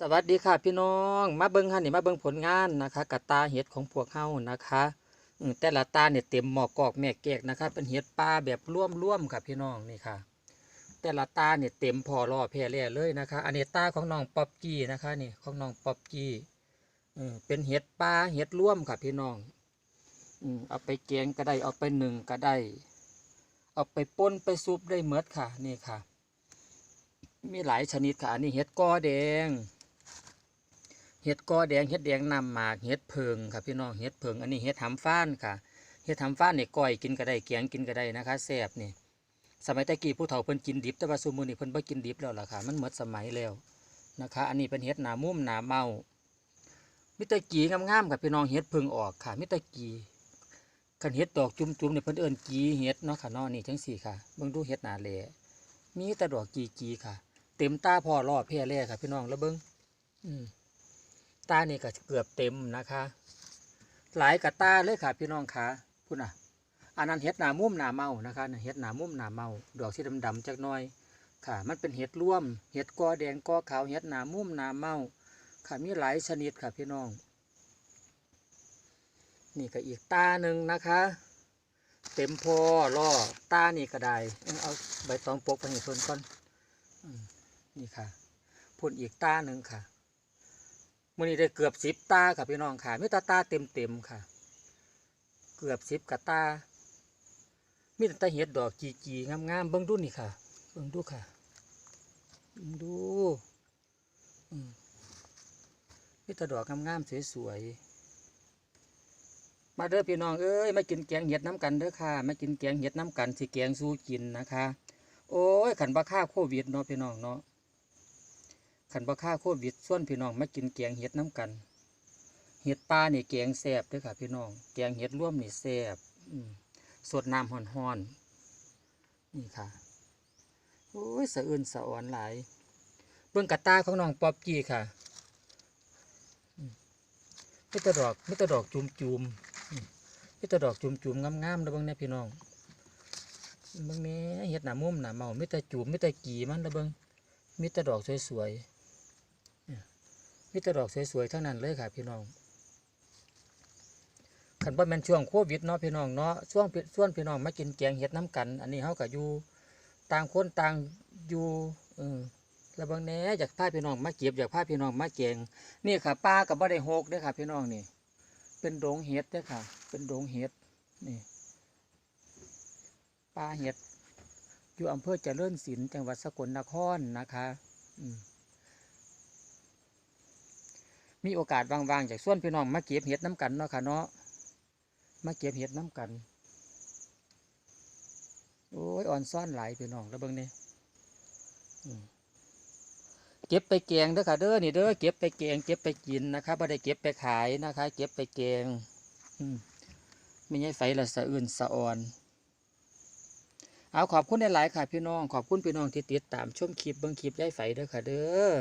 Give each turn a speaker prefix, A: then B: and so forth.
A: สวัสดีค่ะพี่น้องมาเบิ้งค่ะนี่มาเบิ้งผลงานนะคะกับตาเห็ดของพวกเฮานะคะแต่ละตาเนี่ยเต็มหมอกกอกแม่แกกนะคะ เป็นเห็ดปลาแบบร่วมๆค่ะพี่น้องนี่ค่ะ แต่ละตาเนี่ยเต็มพอรอแพร่แล่เลยนะคะ อันนี้ตาของน้องป๊อบกี้นะคะนี่ของน้องป๊อบกี้เอเป็นเห็ดปลาเห็ดร่วมค่ะพี่น้องอืมเอาไปแกงก็ได้เอาไปหนึ่งก็ได้ เอาไปป่นไปซุปได้เมดค่ะนี่ค่ะ มีหลายชนิดค่ะอันนี้เห็ดกอแดง เห็ดกอแดงเห็ดแดงนำหมากเห็ดเพิงค่ะพี่น้องเห็ดเพิงอันนี้เห็ดหำฟ้านค่ะเห็ดหำฟ้านเนี่ยก้อยกินก็ได้เกียงกินก็ได้นะคะแซ่บนี่สมัยตะกี้ผู้เฒ่าเพิ่นกินดิบแต่ว่าซุมื้อนี้เพิ่นบ่กินดิบแล้วล่ะค่ะมันหมดสมัยแล้วนะคะ อันนี้เป็นเห็ดหนามุ่มหนาเมามิตรกีงามๆค่ะพี่น้องเห็ดเพิงออกค่ะ มิตรกีคันเห็ดดอกจุ่มๆเนี่ยเพิ่นเอิ้นกีเห็ดเนาะค่ะนาะนี่จังสี่ค่ะเบิ่งดูเห็ดหนาแหล่มีแต่ดอกกีกีค่ะ เต็มตาพอรอแพ่แล่ค่ะ พี่น้องแล้วเบิ่งอืม ตานี่ก็เกือบเต็มนะคะ หลายกะตาเลยค่ะพี่น้องค่ะพุ่นะอันนั้นเห็ดหนามุมหนาเมานะคะเห็ดหนามุมหนาเมา ดอกสีดำๆจักน่อยค่ะ มันเป็นเห็ดร่วม เห็ดกอแดงกอขาว เห็ดหนามุมหนาเมา ค่ะมีหลายชนิดค่ะพี่น้อง นี่ก็อีกตาหนึ่งนะคะ เต็มพอล่อตานี่ก็ได้เอาเอาใบตองปกไปให้เพิ่นก่อนนี่ค่ะพ่นอีกตาหนึ่งค่ะ มื่อนี้ได้เกือบสิบตาค่ะพี่น้องค่ะมีตาตาเต็มเต็มค่ะ เกือบสิบกะตามีแต่ตาเห็ดดอกจีจีงามๆเบิ้งดูนี่ค่ะ เบิ้งดูค่ะเบิ้งดูมีแต่ดอกงามงามๆสวยๆมาเด้อพี่น้องเอ้ยมากินแกงเห็ดน้ำกันเด้อค่ะมากินแกงเห็ดน้ำกันสิแกงสู้กินนะคะ โอ้ยขันบ้าค่าโควิดเนาะพี่น้องเนาะ ขันบ่ค่าโควิดส่วนพี่น้องมากินแกงเห็ดน้ำกัน เห็ดปลานี่แกงแซ่บเด้วยค่ะ พี่น้อง แกงเห็ดร่วมนี่แซ่บสดน้ำห่อนๆนี่ค่ะโอ้ยสะอื่นสะอ่อนหลาย เบื้องกระตาของน้องป๊อบกี้ค่ะมิตรดอกมิตรดอกจุมจุมมมิตรดอกจุมจุมงามๆนะเบื้องเนี่ยพี่น้องเบื้องนี้เห็ดหนามุมหนาเมามิตรจุมมิตรกีมันนะเบื้องมิตรดอกสวยๆ มีแต่ดอกสวยๆทั้งนั้นเลยค่ะพี่น้องขันว่าแมนช่วงโควิดเนาะพี่น้องเนาะช่วงส่วนพี่น้องมากินแกงเห็ดน้ำกัน อันนี้เขาก็อยู่ต่างคนต่างอยู่เออแล้วบางแหน่อยากพาพี่น้องมาเก็บอยากพาพี่น้องมาแกงนี่ค่ะป้ากับบ่ได้หกเด้อค่ะ พี่น้องนี่ เป็นโดงเห็ดเด้อค่ะ เป็นโดงเห็ดนี่ป้าเห็ดอยู่อำเภอเจริญศิลป์จังหวัดสกลนครนะคะ อืม มีโอกาสว่างๆจากส่วนพี่น้องมาเก็บเห็ดน้ำกันเนาะค่ะเนาะมาเก็บเห็ดน้ำกันโอ้ยอ่อนซ่อนหลายพี่น้องแล้วเบิ่งนี่เก็บไปแกงเด้อค่ะเด้อนี่เด้อเก็บไปแกงเก็บไปกินนะคะไม่ได้เก็บไปขายนะคะ เก็บไปแกงอืมไม่ใช่ไฟละสะอื่นสะอ่อนเอาขอบคุณหลายๆค่ะพี่น้องขอบคุณพี่น้องที่ติดตามชมคลิปเบิ่งคลิปย้ายไฟเด้อค่ะเด้อ